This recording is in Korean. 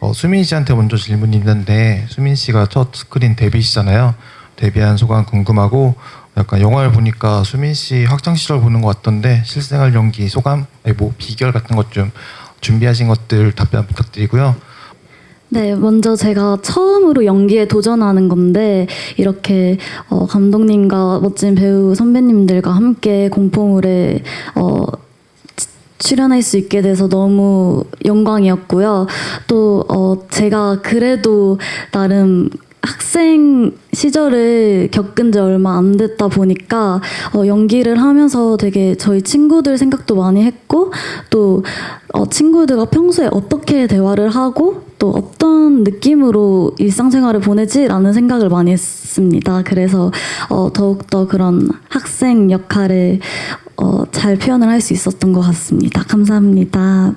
어, 수민 씨한테 먼저 질문이 있는데 수민 씨가 첫 스크린 데뷔시잖아요. 데뷔한 소감 궁금하고 약간 영화를 보니까 수민 씨 학창 시절 보는 것 같던데 실생활 연기 소감, 뭐 비결 같은 것 좀 준비하신 것들 답변 부탁드리고요. 네, 먼저 제가 처음으로 연기에 도전하는 건데 이렇게 어, 감독님과 멋진 배우 선배님들과 함께 공포물에 어, 치- 출연할 수 있게 돼서 너무 영광이었고요. 또 어, 제가 그래도 나름 학생 시절을 겪은 지 얼마 안 됐다 보니까 어, 연기를 하면서 되게 저희 친구들 생각도 많이 했고 또 어, 친구들과 평소에 어떻게 대화를 하고 또 어떤 느낌으로 일상생활을 보내지라는 생각을 많이 했습니다. 그래서 어, 더욱더 그런 학생 역할을 어, 잘 표현을 할 수 있었던 것 같습니다. 감사합니다.